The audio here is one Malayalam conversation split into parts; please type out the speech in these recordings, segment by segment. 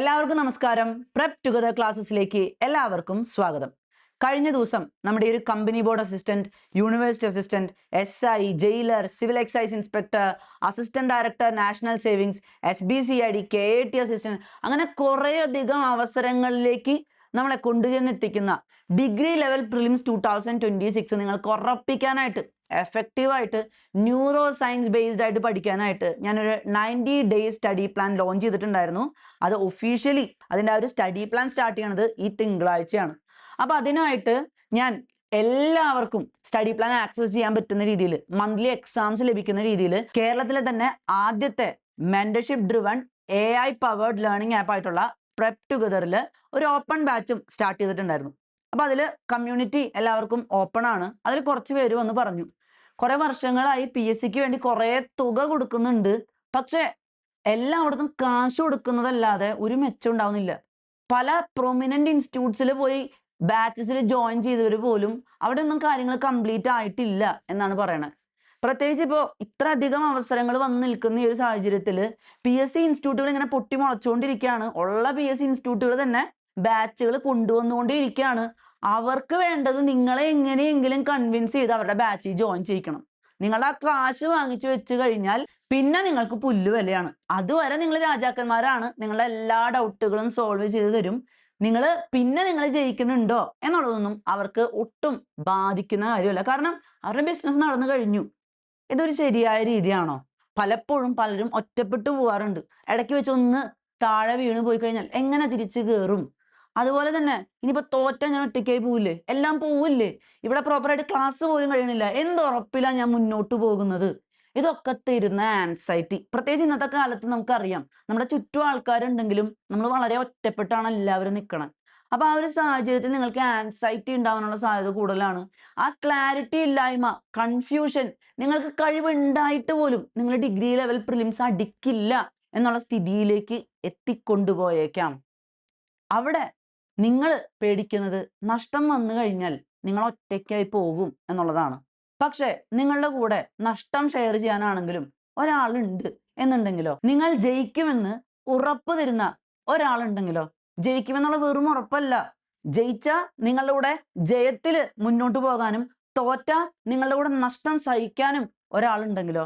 എല്ലാവർക്കും നമസ്കാരം. പ്രെപ് ടുഗദർ ക്ലാസ്സസിലേക്ക് എല്ലാവർക്കും സ്വാഗതം. കഴിഞ്ഞ ദിവസം നമ്മുടെ ഒരു company board assistant university assistant S I jailer civil excise inspector assistant director national savings S B C I D K A T assistant അങ്ങനെ കുറേയധികം അവസരങ്ങളിലേക്ക് നമ്മളെ കൊണ്ടുചെന്നെത്തിക്കുന്ന degree level prelims two thousand twenty six നിങ്ങൾക്ക് ഉറപ്പിക്കാനായിട്ട് എഫക്റ്റീവായിട്ട് ന്യൂറോ സയൻസ് ബേസ്ഡ് ആയിട്ട് പഠിക്കാനായിട്ട് ഞാനൊരു ninety day study plan launch ചെയ്തിട്ടുണ്ടായിരുന്നു. അത് ഒഫീഷ്യലി അതിന്റെ ആ ഒരു സ്റ്റഡി പ്ലാൻ സ്റ്റാർട്ട് ചെയ്യണത് ഈ തിങ്കളാഴ്ചയാണ്. അപ്പോൾ അതിനായിട്ട് ഞാൻ എല്ലാവർക്കും സ്റ്റഡി പ്ലാൻ ആക്സസ് ചെയ്യാൻ പറ്റുന്ന രീതിയിൽ മന്ത്ലി എക്സാംസ് ലഭിക്കുന്ന രീതിയിൽ കേരളത്തിലെ തന്നെ ആദ്യത്തെ mentorship driven A I powered learning app ആയിട്ടുള്ള പ്രെപ് ടുഗദറിൽ ഒരു ഓപ്പൺ ബാച്ചും സ്റ്റാർട്ട് ചെയ്തിട്ടുണ്ടായിരുന്നു. അപ്പോൾ അതിൽ കമ്മ്യൂണിറ്റി എല്ലാവർക്കും ഓപ്പൺ ആണ്. അതിൽ കുറച്ച് പേര് വന്ന് പറഞ്ഞു. കുറെ വർഷങ്ങളായി പി എസ് സിക്ക് വേണ്ടി കുറെ തുക കൊടുക്കുന്നുണ്ട്. പക്ഷെ എല്ലായിടത്തും കാശ് കൊടുക്കുന്നതല്ലാതെ ഒരു മെച്ചം ഉണ്ടാവുന്നില്ല. പല പ്രൊമിനന്റ് ഇൻസ്റ്റിറ്റ്യൂട്ട്സിൽ പോയി ബാച്ചസിൽ ജോയിൻ ചെയ്തവർ പോലും അവിടെ ഒന്നും കാര്യങ്ങൾ കംപ്ലീറ്റ് ആയിട്ടില്ല എന്നാണ് പറയണത് പ്രത്യേകിച്ച് ഇപ്പോൾ ഇത്ര അധികം അവസരങ്ങൾ വന്ന് നിൽക്കുന്ന ഈ ഒരു സാഹചര്യത്തിൽ പി എസ് സി ഇൻസ്റ്റിറ്റ്യൂട്ടുകൾ ഇങ്ങനെ പൊട്ടി മുളച്ചുകൊണ്ടിരിക്കുകയാണ് ഉള്ള പി എസ് സി ഇൻസ്റ്റിറ്റ്യൂട്ടുകൾ തന്നെ ബാച്ചുകൾ കൊണ്ടുവന്നുകൊണ്ടേയിരിക്കുകയാണ് അവർക്ക് വേണ്ടത് നിങ്ങളെ എങ്ങനെയെങ്കിലും കൺവിൻസ് ചെയ്ത് അവരുടെ ബാച്ചിൽ ജോയിൻ ചെയ്യിക്കണം. നിങ്ങൾ ആ കാശ് വാങ്ങിച്ചു വെച്ച് കഴിഞ്ഞാൽ പിന്നെ നിങ്ങൾക്ക് പുല്ല് വിലയാണ്. അതുവരെ നിങ്ങൾ രാജാക്കന്മാരാണ്. നിങ്ങളുടെ എല്ലാ ഡൗട്ടുകളും സോൾവ് ചെയ്ത് തരും. നിങ്ങൾ പിന്നെ നിങ്ങൾ ജയിക്കുന്നുണ്ടോ എന്നുള്ളതൊന്നും അവർക്ക് ഒട്ടും ബാധിക്കുന്ന കാര്യമല്ല. കാരണം അവരുടെ ബിസിനസ് നടന്നു കഴിഞ്ഞു. ഇതൊരു ശരിയായ രീതിയാണോ? പലപ്പോഴും പലരും ഒറ്റപ്പെട്ടു പോവാറുണ്ട്. ഇടയ്ക്ക് വെച്ച് ഒന്ന് താഴെ വീണ് പോയി കഴിഞ്ഞാൽ എങ്ങനെ തിരിച്ചു കയറും അതുപോലെ തന്നെ ഇനിയിപ്പോ തോറ്റ ഞാൻ ഒറ്റയ്ക്കായി പോവില്ലേ? എല്ലാം പോവില്ലേ? ഇവിടെ പ്രോപ്പറായിട്ട് ക്ലാസ് പോലും കഴിയണില്ല. എന്ത് ഉറപ്പില്ല ഞാൻ മുന്നോട്ട് പോകുന്നത്? ഇതൊക്കെ തരുന്ന ആൻസൈറ്റി പ്രത്യേകിച്ച് ഇന്നത്തെ കാലത്ത് നമുക്കറിയാം. നമ്മുടെ ചുറ്റും ആൾക്കാരുണ്ടെങ്കിലും നമ്മൾ വളരെ ഒറ്റപ്പെട്ടാണ് എല്ലാവരും നിൽക്കണം അപ്പൊ ആ ഒരു സാഹചര്യത്തിൽ നിങ്ങൾക്ക് ആൻസൈറ്റി ഉണ്ടാവാനുള്ള സാധ്യത കൂടുതലാണ്. ആ ക്ലാരിറ്റി ഇല്ലായ്മ കൺഫ്യൂഷൻ നിങ്ങൾക്ക് കഴിവുണ്ടായിട്ട് പോലും നിങ്ങൾ ഡിഗ്രി ലെവൽ പ്രിലിംസ് അടിക്കില്ല എന്നുള്ള സ്ഥിതിയിലേക്ക് എത്തിക്കൊണ്ടുപോയേക്കാം. അവിടെ നിങ്ങൾ പേടിക്കുന്നത് നഷ്ടം വന്നു കഴിഞ്ഞാൽ നിങ്ങൾ ഒറ്റയ്ക്കായി പോകും എന്നുള്ളതാണ്. പക്ഷെ നിങ്ങളുടെ കൂടെ നഷ്ടം ഷെയർ ചെയ്യാനാണെങ്കിലും ഒരാളുണ്ട് എന്നുണ്ടെങ്കിലോ നിങ്ങൾ ജയിക്കുമെന്ന് ഉറപ്പ് തരുന്ന ഒരാളുണ്ടെങ്കിലോ ജയിക്കുമെന്നുള്ള വെറും ഉറപ്പല്ല. ജയിച്ച നിങ്ങളുടെ കൂടെ ജയത്തിൽ മുന്നോട്ട് പോകാനും തോറ്റ നിങ്ങളുടെ കൂടെ നഷ്ടം സഹിക്കാനും ഒരാളുണ്ടെങ്കിലോ?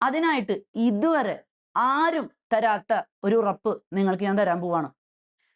അതിനായിട്ട് ഇതുവരെ ആരും തരാത്ത ഒരു ഉറപ്പ് നിങ്ങൾക്ക് ഞാൻ തരാൻ പോവാണ്.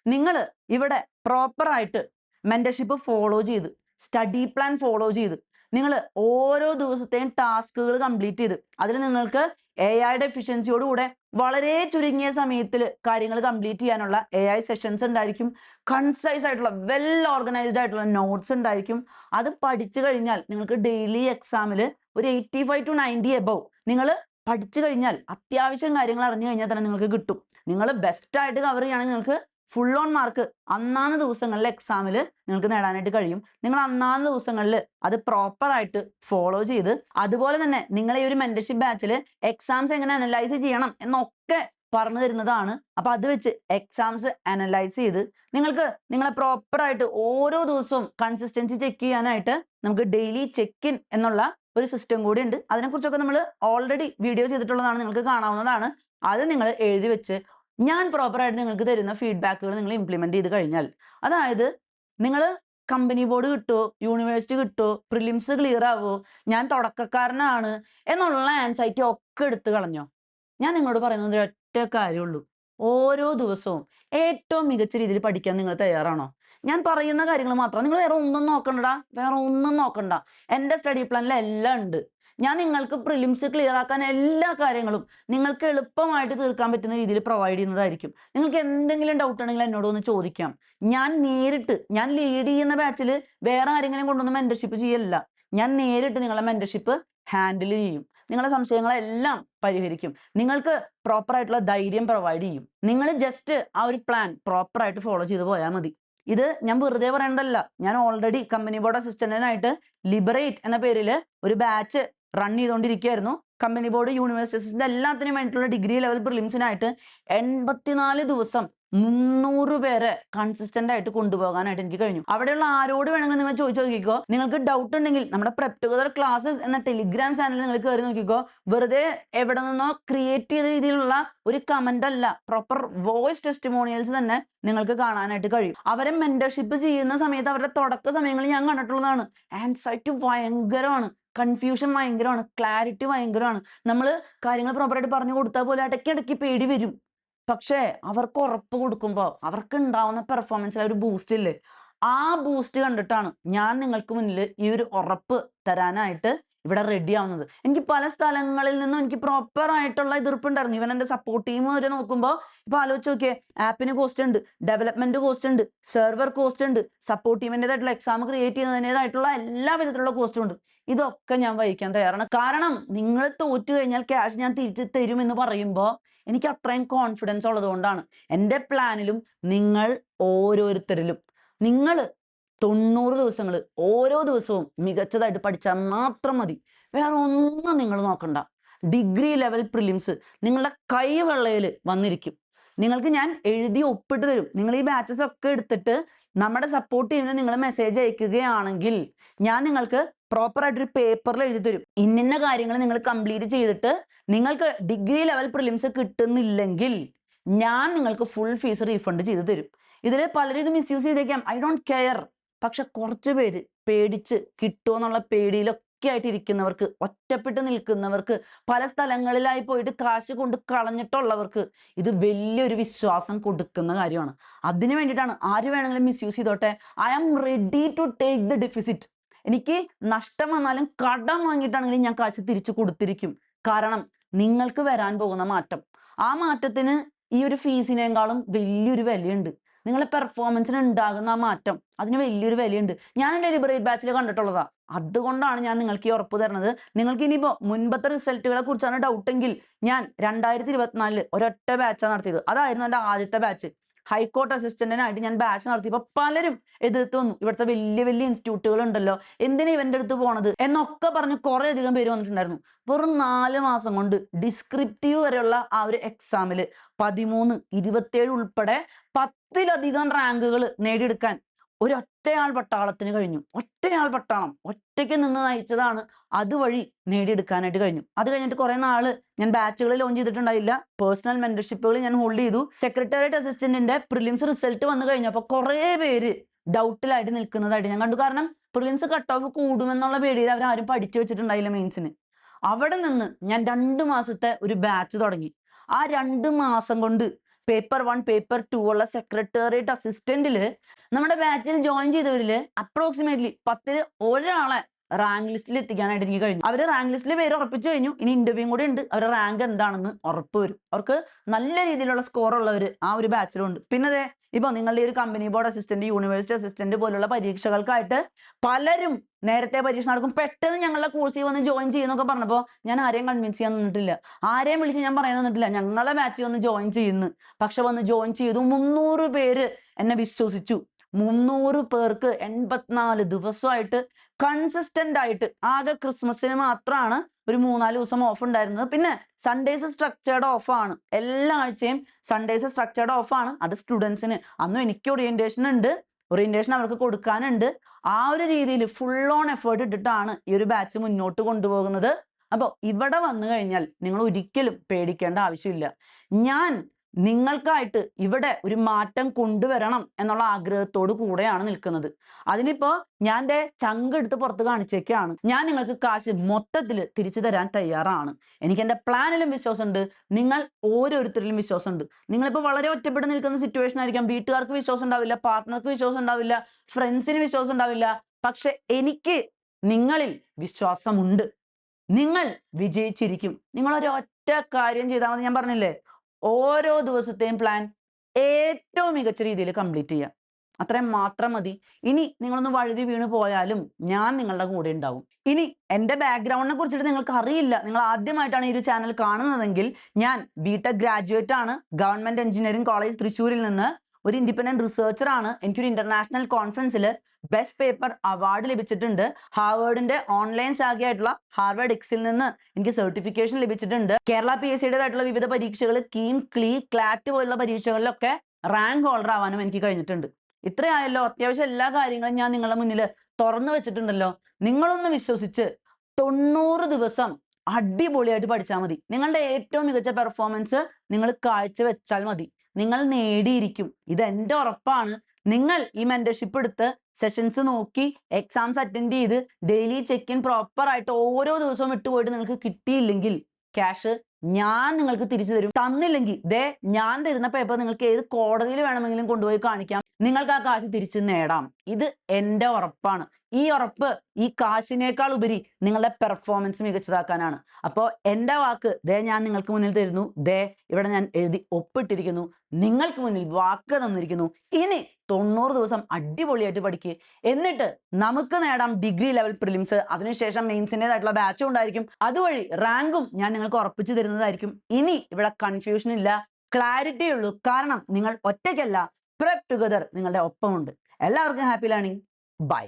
നിങ്ങൾ ഇവിടെ പ്രോപ്പറായിട്ട് മെന്റർഷിപ്പ് ഫോളോ ചെയ്ത് സ്റ്റഡി പ്ലാൻ ഫോളോ ചെയ്ത് നിങ്ങൾ ഓരോ ദിവസത്തെയും ടാസ്കുകൾ കംപ്ലീറ്റ് ചെയ്ത് അതിൽ നിങ്ങൾക്ക് എ ഐയുടെ എഫിഷ്യൻസിയോടുകൂടെ വളരെ ചുരുങ്ങിയ സമയത്തിൽ കാര്യങ്ങൾ കംപ്ലീറ്റ് ചെയ്യാനുള്ള എ ഐ സെഷൻസ് ഉണ്ടായിരിക്കും. കൺസൈസ് ആയിട്ടുള്ള വെൽ ഓർഗനൈസ്ഡ് ആയിട്ടുള്ള നോട്ട്സ് ഉണ്ടായിരിക്കും. അത് പഠിച്ചു കഴിഞ്ഞാൽ നിങ്ങൾക്ക് ഡെയിലി എക്സാമിൽ ഒരു eighty five to ninety above നിങ്ങൾ പഠിച്ചു കഴിഞ്ഞാൽ അത്യാവശ്യം കാര്യങ്ങൾ അറിഞ്ഞു കഴിഞ്ഞാൽ തന്നെ നിങ്ങൾക്ക് കിട്ടും. നിങ്ങൾ ബെസ്റ്റ് ആയിട്ട് കവർ ചെയ്യുകയാണെങ്കിൽ നിങ്ങൾക്ക് ഫുൾ ഓൺ മാർക്ക് അന്നാന്ന് ദിവസങ്ങളിൽ എക്സാമിൽ നിങ്ങൾക്ക് നേടാനായിട്ട് കഴിയും. നിങ്ങൾ അന്നാന്ന് ദിവസങ്ങളിൽ അത് പ്രോപ്പറായിട്ട് ഫോളോ ചെയ്ത് അതുപോലെ തന്നെ നിങ്ങളെ ഈ ഒരു മെന്റർഷിപ്പ് ബാച്ചിൽ എക്സാംസ് എങ്ങനെ അനലൈസ് ചെയ്യണം എന്നൊക്കെ പറഞ്ഞു തരുന്നതാണ്. അപ്പൊ അത് വെച്ച് എക്സാംസ് അനലൈസ് ചെയ്ത് നിങ്ങൾക്ക് നിങ്ങളെ പ്രോപ്പറായിട്ട് ഓരോ ദിവസവും കൺസിസ്റ്റൻസി ചെക്ക് ചെയ്യാനായിട്ട് നമുക്ക് ഡെയിലി ചെക്ക് ഇൻ എന്നുള്ള ഒരു സിസ്റ്റം കൂടി ഉണ്ട്. അതിനെക്കുറിച്ചൊക്കെ നമ്മൾ ഓൾറെഡി വീഡിയോ ചെയ്തിട്ടുള്ളതാണ് നിങ്ങൾക്ക് കാണാവുന്നതാണ്. അത് നിങ്ങൾ എഴുതി വെച്ച് ഞാൻ പ്രോപ്പറായിട്ട് നിങ്ങൾക്ക് തരുന്ന ഫീഡ്ബാക്കുകൾ നിങ്ങൾ ഇംപ്ലിമെന്റ് ചെയ്ത് കഴിഞ്ഞാൽ അതായത് നിങ്ങൾ കമ്പനി ബോർഡ് കിട്ടുമോ യൂണിവേഴ്സിറ്റി കിട്ടുമോ പ്രിലിംസ് ക്ലിയർ ആവോ ഞാൻ തുടക്കക്കാരനാണ് എന്നുള്ള ആൻസൈറ്റി ഒക്കെ എടുത്തു കളഞ്ഞോ? ഞാൻ നിങ്ങളോട് പറയുന്നത് ഒറ്റ കാര്യമുള്ളൂ. ഓരോ ദിവസവും ഏറ്റവും മികച്ച രീതിയിൽ പഠിക്കാൻ നിങ്ങൾ തയ്യാറാണോ? ഞാൻ പറയുന്ന കാര്യങ്ങൾ മാത്രം. നിങ്ങൾ വേറെ ഒന്നും നോക്കണ്ട വേറെ ഒന്നും നോക്കണ്ട. എന്റെ സ്റ്റഡി പ്ലാനിൽ എല്ലാം ഉണ്ട്. ഞാൻ നിങ്ങൾക്ക് പ്രിലിംസ് ക്ലിയർ ആക്കാൻ എല്ലാ കാര്യങ്ങളും നിങ്ങൾക്ക് എളുപ്പമായിട്ട് തീർക്കാൻ പറ്റുന്ന രീതിയിൽ പ്രൊവൈഡ് ചെയ്യുന്നതായിരിക്കും. നിങ്ങൾക്ക് എന്തെങ്കിലും ഡൗട്ട് ഉണ്ടെങ്കിൽ എന്നോട് ഒന്ന് ചോദിക്കാം. ഞാൻ നേരിട്ട് ഞാൻ ലീഡ് ചെയ്യുന്ന ബാച്ചിൽ വേറെ ആരെങ്കിലും കൊണ്ടൊന്നും മെന്റർഷിപ്പ് ചെയ്യല്ല ഞാൻ നേരിട്ട് നിങ്ങളെ മെന്റർഷിപ്പ് ഹാൻഡിൽ ചെയ്യും. നിങ്ങളുടെ സംശയങ്ങളെല്ലാം പരിഹരിക്കും. നിങ്ങൾക്ക് പ്രോപ്പർ ആയിട്ടുള്ള ധൈര്യം പ്രൊവൈഡ് ചെയ്യും. നിങ്ങൾ ജസ്റ്റ് ആ ഒരു പ്ലാൻ പ്രോപ്പർ ആയിട്ട് ഫോളോ ചെയ്ത് പോയാൽ മതി. ഇത് ഞാൻ വെറുതെ പറയേണ്ടതല്ല ഞാൻ ഓൾറെഡി കമ്പനി ബോർഡ് അസിസ്റ്റന്റിനായിട്ട് ലിബറേറ്റ് എന്ന പേരിൽ ഒരു ബാച്ച് റൺ ചെയ്തുകൊണ്ടിരിക്കുകയായിരുന്നു കമ്പനി ബോർഡ് യൂണിവേഴ്സിറ്റീസിന്റെ എല്ലാത്തിനും വേണ്ടിയിട്ടുള്ള ഡിഗ്രി ലെവൽ പ്രിലിംസിനായിട്ട് എൺപത്തിനാല് ദിവസം മുന്നൂറ് പേരെ കൺസിസ്റ്റന്റ് ആയിട്ട് കൊണ്ടുപോകാനായിട്ട് എനിക്ക് കഴിഞ്ഞു. അവിടെയുള്ള ആരോട് വേണമെങ്കിൽ നിങ്ങൾ ചോദിച്ചു നോക്കിക്കോ. നിങ്ങൾക്ക് ഡൗട്ട് ഉണ്ടെങ്കിൽ നമ്മുടെ പ്രപ്റ്റുകതർ ക്ലാസ്സസ് എന്ന ടെലിഗ്രാം ചാനൽ നിങ്ങൾ കയറി നോക്കിക്കോ. വെറുതെ എവിടെ നിന്നോ ക്രിയേറ്റ് ചെയ്ത രീതിയിലുള്ള ഒരു കമന്റ് അല്ല. പ്രോപ്പർ വോയിസ് ടെസ്റ്റിമോണിയൽസ് തന്നെ നിങ്ങൾക്ക് കാണാനായിട്ട് കഴിയും. അവരെ മെന്റർഷിപ്പ് ചെയ്യുന്ന സമയത്ത് അവരുടെ തുടക്ക സമയങ്ങളിൽ ഞാൻ കണ്ടിട്ടുള്ളതാണ്. ആൻസൈറ്റി ഭയങ്കരമാണ്. കൺഫ്യൂഷൻ ഭയങ്കരമാണ്. ക്ലാരിറ്റി ഭയങ്കരമാണ്. നമ്മൾ കാര്യങ്ങൾ പ്രോപ്പറായിട്ട് പറഞ്ഞു കൊടുത്താൽ പോലും ഇടയ്ക്കിടയ്ക്ക് പേടി വരും. പക്ഷേ അവർക്ക് ഉറപ്പ് കൊടുക്കുമ്പോൾ അവർക്ക് ഉണ്ടാവുന്ന പെർഫോമൻസിൽ ഒരു ബൂസ്റ്റ് ഇല്ലേ? ആ ബൂസ്റ്റ് കണ്ടിട്ടാണ് ഞാൻ നിങ്ങൾക്ക് മുന്നിൽ ഈ ഒരു ഉറപ്പ് തരാനായിട്ട് ഇവിടെ റെഡി ആവുന്നത്. എനിക്ക് പല സ്ഥലങ്ങളിൽ നിന്നും എനിക്ക് പ്രോപ്പർ ആയിട്ടുള്ള എതിർപ്പുണ്ടായിരുന്നു ഇവൻ എന്റെ സപ്പോർട്ട് ടീം വരെ നോക്കുമ്പോൾ ഇപ്പൊ ആലോചിച്ച് നോക്കിയേ ആപ്പിന് കോസ്റ്റ് ഉണ്ട് ഡെവലപ്മെന്റ് കോസ്റ്റ് ഉണ്ട് സെർവർ കോസ്റ്റ് ഉണ്ട് സപ്പോർട്ട് ടീമിന്റെതായിട്ടുള്ള എക്സാം ക്രിയേറ്റ് ചെയ്യുന്നതിന്റെതായിട്ടുള്ള എല്ലാ വിധത്തിലുള്ള കോസ്റ്റും ഉണ്ട്. ഇതൊക്കെ ഞാൻ വഹിക്കാൻ തയ്യാറാണ്. കാരണം നിങ്ങൾ തോറ്റു കഴിഞ്ഞാൽ ക്യാഷ് ഞാൻ തിരിച്ചു തരും എന്ന് പറയുമ്പോൾ എനിക്ക് അത്രയും കോൺഫിഡൻസ് ഉള്ളതുകൊണ്ടാണ് എന്റെ പ്ലാനിലും നിങ്ങൾ ഓരോരുത്തരിലും. നിങ്ങൾ തൊണ്ണൂറ് ദിവസങ്ങൾ ഓരോ ദിവസവും മികച്ചതായിട്ട് പഠിച്ചാൽ മാത്രം മതി. വേറെ ഒന്നും നിങ്ങൾ നോക്കണ്ട. ഡിഗ്രി ലെവൽ പ്രിലിംസ് നിങ്ങളുടെ കൈ കൈവെള്ളയിൽ വന്നിരിക്കും. നിങ്ങൾക്ക് ഞാൻ എഴുതി ഒപ്പിട്ട് തരും. നിങ്ങൾ ഈ ബാച്ചസ് ഒക്കെ എടുത്തിട്ട് നമ്മുടെ സപ്പോർട്ട് ടീമിന് നിങ്ങൾ മെസ്സേജ് അയക്കുകയാണെങ്കിൽ ഞാൻ നിങ്ങൾക്ക് പ്രോപ്പർ ആയിട്ടൊരു പേപ്പറിൽ എഴുതി തരും ഇന്നിന്ന കാര്യങ്ങൾ നിങ്ങൾ കംപ്ലീറ്റ് ചെയ്തിട്ട് നിങ്ങൾക്ക് ഡിഗ്രി ലെവൽ പ്രിലിംസ് കിട്ടുന്നില്ലെങ്കിൽ ഞാൻ നിങ്ങൾക്ക് ഫുൾ ഫീസ് റീഫണ്ട് ചെയ്തു തരും. ഇതിൽ പലരും ഇത് മിസ്യൂസ് ചെയ്തേക്കാം. ഐ ഡോണ്ട് കെയർ പക്ഷെ കുറച്ച് പേര് പേടിച്ച് കിട്ടുമോ എന്നുള്ള പേടിയിലൊക്കെ ആയിട്ട് ഇരിക്കുന്നവർക്ക് ഒറ്റപ്പെട്ട് നിൽക്കുന്നവർക്ക് പല സ്ഥലങ്ങളിലായി പോയിട്ട് കാശ് കൊണ്ട് കളഞ്ഞിട്ടുള്ളവർക്ക് ഇത് വലിയൊരു വിശ്വാസം കൊടുക്കുന്ന കാര്യമാണ്. അതിന് വേണ്ടിയിട്ടാണ് ആര് വേണമെങ്കിലും മിസ്യൂസ് ചെയ്തോട്ടെ. I am ready to take the deficit എനിക്ക് നഷ്ടം വന്നാലും കടം വാങ്ങിയിട്ടാണെങ്കിലും ഞാൻ കാശ് തിരിച്ചു കൊടുത്തിരിക്കും. കാരണം നിങ്ങൾക്ക് വരാൻ പോകുന്ന മാറ്റം. ആ മാറ്റത്തിന് ഈ ഒരു ഫീസിനേക്കാളും വലിയൊരു വിലയുണ്ട്. നിങ്ങളെ പെർഫോമൻസിന് ഉണ്ടാകുന്ന ആ മാറ്റം അതിന് വലിയൊരു വിലയുണ്ട്. ഞാൻ ഡെലിവറി ബാച്ചിൽ കണ്ടിട്ടുള്ളതാ. അതുകൊണ്ടാണ് ഞാൻ നിങ്ങൾക്ക് ഈ ഉറപ്പ് തരുന്നത്. നിങ്ങൾക്ക് ഇനിയിപ്പോ മുൻപത്തെ റിസൾട്ടുകളെ കുറിച്ചാണ് ഡൗട്ടെങ്കിൽ ഞാൻ രണ്ടായിരത്തി ഇരുപത്തിനാലിൽ ഒരൊറ്റ ബാച്ചാണ് നടത്തിയത്. അതായിരുന്നു എന്റെ ആദ്യത്തെ ബാച്ച് ഹൈക്കോർട്ട് അസിസ്റ്റന്റിനായിട്ട് ഞാൻ ബാച്ച് നടത്തിയപ്പോൾ പലരും എതിർത്ത് വന്നു. ഇവിടുത്തെ വലിയ വലിയ ഇൻസ്റ്റിറ്റ്യൂട്ടുകൾ ഉണ്ടല്ലോ എന്തിനാ ഇവന്റെ അടുത്ത് പോണത്? എന്നൊക്കെ പറഞ്ഞ് കുറെ അധികം പേര് വന്നിട്ടുണ്ടായിരുന്നു. വെറും നാല് മാസം കൊണ്ട് ഡിസ്ക്രിപ്റ്റീവ് വരെയുള്ള ആ ഒരു എക്സാമിൽ പതിമൂന്ന് ഇരുപത്തിയേഴ് ഉൾപ്പെടെ പത്തിലധികം റാങ്കുകൾ നേടിയെടുക്കാൻ ഒരൊറ്റയാൾ പട്ടാളത്തിന് കഴിഞ്ഞു. ഒറ്റയാൾ പട്ടാളം. ഒറ്റയ്ക്ക് നിന്ന് നയിച്ചതാണ് അതുവഴി നേടിയെടുക്കാനായിട്ട് കഴിഞ്ഞു. അത് കഴിഞ്ഞിട്ട് കുറെ നാൾ ഞാൻ ബാച്ചുകൾ ലോഞ്ച് ചെയ്തിട്ടുണ്ടായില്ല. പേഴ്സണൽ മെന്റർഷിപ്പുകൾ ഞാൻ ഹോൾഡ് ചെയ്തു. സെക്രട്ടേറിയറ്റ് അസിസ്റ്റന്റിന്റെ പ്രിലിംസ് റിസൾട്ട് വന്നു കഴിഞ്ഞപ്പോൾ കുറെ പേര് ഡൗട്ടിലായിട്ട് നിൽക്കുന്നതായിട്ട് ഞാൻ കണ്ടു. കാരണം പ്രിലിംസ് കട്ട് ഓഫ് കൂടുമെന്നുള്ള പേടിയിൽ അവർ ആരും പഠിച്ചു വെച്ചിട്ടുണ്ടായില്ല മെയിൻസിന് അവിടെ നിന്ന് ഞാൻ രണ്ട് മാസത്തെ ഒരു ബാച്ച് തുടങ്ങി. ആ രണ്ട് മാസം കൊണ്ട് പേപ്പർ വൺ പേപ്പർ ടു ഉള്ള സെക്രട്ടേറിയറ്റ് അസിസ്റ്റന്റിൽ നമ്മുടെ ബാച്ചിൽ ജോയിൻ ചെയ്തവരിൽ അപ്രോക്സിമേറ്റ്ലി പത്തിൽ ഒരാളെ റാങ്ക് ലിസ്റ്റിൽ എത്തിക്കാനായിട്ട് എനിക്ക് കഴിഞ്ഞു. അവർ റാങ്ക് ലിസ്റ്റിൽ പേര് ഉറപ്പിച്ചു കഴിഞ്ഞു. ഇനി ഇന്റർവ്യൂ കൂടെ ഉണ്ട്. അവരുടെ റാങ്ക് എന്താണെന്ന് ഉറപ്പ് വരും. അവർക്ക് നല്ല രീതിയിലുള്ള സ്കോർ ഉള്ളവര് ആ ഒരു ബാച്ചിലുണ്ട് പിന്നെ അതെ ഇപ്പൊ നിങ്ങളുടെ ഒരു company board assistant university assistant പോലുള്ള പരീക്ഷകൾക്കായിട്ട് പലരും നേരത്തെ പരീക്ഷ നടക്കും. പെട്ടെന്ന് ഞങ്ങളുടെ കോഴ്സിൽ വന്ന് ജോയിൻ ചെയ്യുന്നൊക്കെ പറഞ്ഞപ്പോൾ ഞാൻ ആരെയും കൺവിൻസ് ചെയ്യാൻ നിന്നിട്ടില്ല. ആരെയും വിളിച്ച് ഞാൻ പറയാൻ നിന്നിട്ടില്ല. ഞങ്ങളെ ബാച്ചിൽ വന്ന് ജോയിൻ ചെയ്യുന്നു. പക്ഷെ വന്ന് ജോയിൻ ചെയ്തു മുന്നൂറ് പേര് എന്നെ വിശ്വസിച്ചു. മുന്നൂറ് പേർക്ക് എൺപത്തിനാല് ദിവസമായിട്ട് കൺസിസ്റ്റന്റ് ആയിട്ട് ആകെ ക്രിസ്മസിന് മാത്രമാണ് ഒരു മൂന്നാൽ ദിവസം ഓഫ് ഉണ്ടായിരുന്നത്. പിന്നെ സൺഡേസ് സ്ട്രക്ചേർഡ് ഓഫ് ആണ്. എല്ലാ ആഴ്ചയും സൺഡേസ് സ്ട്രക്ചേർഡ് ഓഫ് ആണ്. അത് സ്റ്റുഡൻസിന് അന്നും എനിക്ക് ഓറിയന്റേഷൻ ഉണ്ട്. ഓറിയന്റേഷൻ അവർക്ക് കൊടുക്കാനുണ്ട്. ആ ഒരു രീതിയിൽ ഫുൾ ഓൺ എഫേർട്ട് ഇട്ടിട്ടാണ് ഈ ഒരു ബാച്ച് മുന്നോട്ട് കൊണ്ടുപോകുന്നത്. അപ്പോൾ ഇവിടെ വന്നു കഴിഞ്ഞാൽ നിങ്ങൾ ഒരിക്കലും പേടിക്കേണ്ട ആവശ്യമില്ല. ഞാൻ നിങ്ങൾക്കായിട്ട് ഇവിടെ ഒരു മാറ്റം കൊണ്ടുവരണം എന്നുള്ള ആഗ്രഹത്തോട് കൂടെയാണ് നിൽക്കുന്നത്. അതിനിപ്പോ ഞാൻ ചങ്ക് എടുത്ത് പുറത്ത് കാണിച്ചേക്കാണ്. ഞാൻ നിങ്ങൾക്ക് കാശ് മൊത്തത്തിൽ തിരിച്ചു തരാൻ തയ്യാറാണ്. എനിക്ക് എന്റെ പ്ലാനിലും വിശ്വാസമുണ്ട്. നിങ്ങൾ ഓരോരുത്തരിലും വിശ്വാസമുണ്ട്. നിങ്ങളിപ്പോൾ വളരെ ഒറ്റപ്പെട്ട് നിൽക്കുന്ന സിറ്റുവേഷൻ ആയിരിക്കാം. വീട്ടുകാർക്ക് വിശ്വാസം ഉണ്ടാവില്ല പാർട്ട്ണർക്ക് വിശ്വാസം ഉണ്ടാവില്ല ഫ്രണ്ട്സിന് വിശ്വാസം ഉണ്ടാവില്ല പക്ഷെ എനിക്ക് നിങ്ങളിൽ വിശ്വാസമുണ്ട്. നിങ്ങൾ വിജയിച്ചിരിക്കും. നിങ്ങൾ ഒരു ഒറ്റ കാര്യം ചെയ്താൽ മതി. ഞാൻ പറഞ്ഞില്ലേ? ഓരോ ദിവസത്തെയും പ്ലാൻ ഏറ്റവും മികച്ച രീതിയിൽ കംപ്ലീറ്റ് ചെയ്യുക അത്രയും മാത്രം മതി. ഇനി നിങ്ങളൊന്ന് വഴുതി വീണ് പോയാലും ഞാൻ നിങ്ങളുടെ കൂടെ ഉണ്ടാവും. ഇനി എന്റെ ബാക്ക്ഗ്രൗണ്ടിനെ കുറിച്ചിട്ട് നിങ്ങൾക്ക് അറിയില്ല. നിങ്ങൾ ആദ്യമായിട്ടാണ് ഈ ഒരു ചാനൽ കാണുന്നതെങ്കിൽ ഞാൻ ബിടെക് ഗ്രാജുവേറ്റ് ആണ്. ഗവൺമെന്റ് എഞ്ചിനീയറിംഗ് കോളേജ് തൃശ്ശൂരിൽ നിന്ന് ഒരു ഇൻഡിപെൻഡന്റ് റിസർച്ചർ ആണ്. എനിക്കൊരു ഇന്റർനാഷണൽ കോൺഫറൻസിൽ ബെസ്റ്റ് പേപ്പർ അവാർഡ് ലഭിച്ചിട്ടുണ്ട്. ഹാർവേഡിന്റെ ഓൺലൈൻ ശാഖയായിട്ടുള്ള ഹാർവേഡ് എക്സിൽ നിന്ന് എനിക്ക് സർട്ടിഫിക്കേഷൻ ലഭിച്ചിട്ടുണ്ട്. കേരള പി എസ് സിയുടേതായിട്ടുള്ള വിവിധ പരീക്ഷകൾ കീം ക്ലീ ക്ലാറ്റ് പോലുള്ള പരീക്ഷകളിലൊക്കെ റാങ്ക് ഹോൾഡർ ആവാനും എനിക്ക് കഴിഞ്ഞിട്ടുണ്ട്. ഇത്രയായല്ലോ. അത്യാവശ്യം എല്ലാ കാര്യങ്ങളും ഞാൻ നിങ്ങളുടെ മുന്നിൽ തുറന്നു വെച്ചിട്ടുണ്ടല്ലോ. നിങ്ങളൊന്ന് വിശ്വസിച്ച് തൊണ്ണൂറ് ദിവസം അടിപൊളിയായിട്ട് പഠിച്ചാൽ മതി. നിങ്ങളുടെ ഏറ്റവും മികച്ച പെർഫോമൻസ് നിങ്ങൾ കാഴ്ചവെച്ചാൽ മതി. നിങ്ങൾ നേടിയിരിക്കും. ഇത് എന്റെ ഉറപ്പാണ്. നിങ്ങൾ ഈ മെന്റർഷിപ്പ് എടുത്ത് സെഷൻസ് നോക്കി എക്സാംസ് അറ്റൻഡ് ചെയ്ത് ഡെയിലി ചെക്ക് ഇൻ പ്രോപ്പർ ആയിട്ട് ഓരോ ദിവസവും വിട്ടുപോയിട്ട് നിങ്ങൾക്ക് കിട്ടിയില്ലെങ്കിൽ ക്യാഷ് ഞാൻ നിങ്ങൾക്ക് തിരിച്ചു തരും. തന്നില്ലെങ്കിൽ ദേ ഞാൻ തരുന്ന പേപ്പർ നിങ്ങൾക്ക് ഏത് കോടതിയിൽ വേണമെങ്കിലും കൊണ്ടുപോയി കാണിക്കാം. നിങ്ങൾക്ക് ആ കാശ് തിരിച്ചു നേടാം. ഇത് എന്റെ ഉറപ്പാണ്. ഈ ഉറപ്പ് ഈ കാശിനേക്കാൾ ഉപരി നിങ്ങളുടെ പെർഫോമൻസ് മികച്ചതാക്കാനാണ്. അപ്പോൾ എന്റെ വാക്ക് ദേ ഞാൻ നിങ്ങൾക്ക് മുന്നിൽ തരുന്നു ദേ ഇവിടെ ഞാൻ എഴുതി ഒപ്പിട്ടിരിക്കുന്നു നിങ്ങൾക്ക് മുന്നിൽ വാക്ക് തന്നിരിക്കുന്നു ഇനി തൊണ്ണൂറ് ദിവസം അടിപൊളിയായിട്ട് പഠിക്കുക എന്നിട്ട് നമുക്ക് നേടാം ഡിഗ്രി ലെവൽ പ്രിലിംസ് അതിനുശേഷം മെയിൻസിന്റെതായിട്ടുള്ള ബാച്ചും ഉണ്ടായിരിക്കും. അതുവഴി റാങ്കും ഞാൻ നിങ്ങൾക്ക് ഉറപ്പിച്ചു തരുന്നതായിരിക്കും. ഇനി ഇവിടെ കൺഫ്യൂഷൻ ഇല്ല ക്ലാരിറ്റി ഉള്ളൂ. കാരണം നിങ്ങൾ ഒറ്റയ്ക്കല്ല പ്രെപ് ടുഗദർ നിങ്ങളുടെ ഒപ്പമുണ്ട്. എല്ലാവർക്കും ഹാപ്പി ലേണിംഗ് ബൈ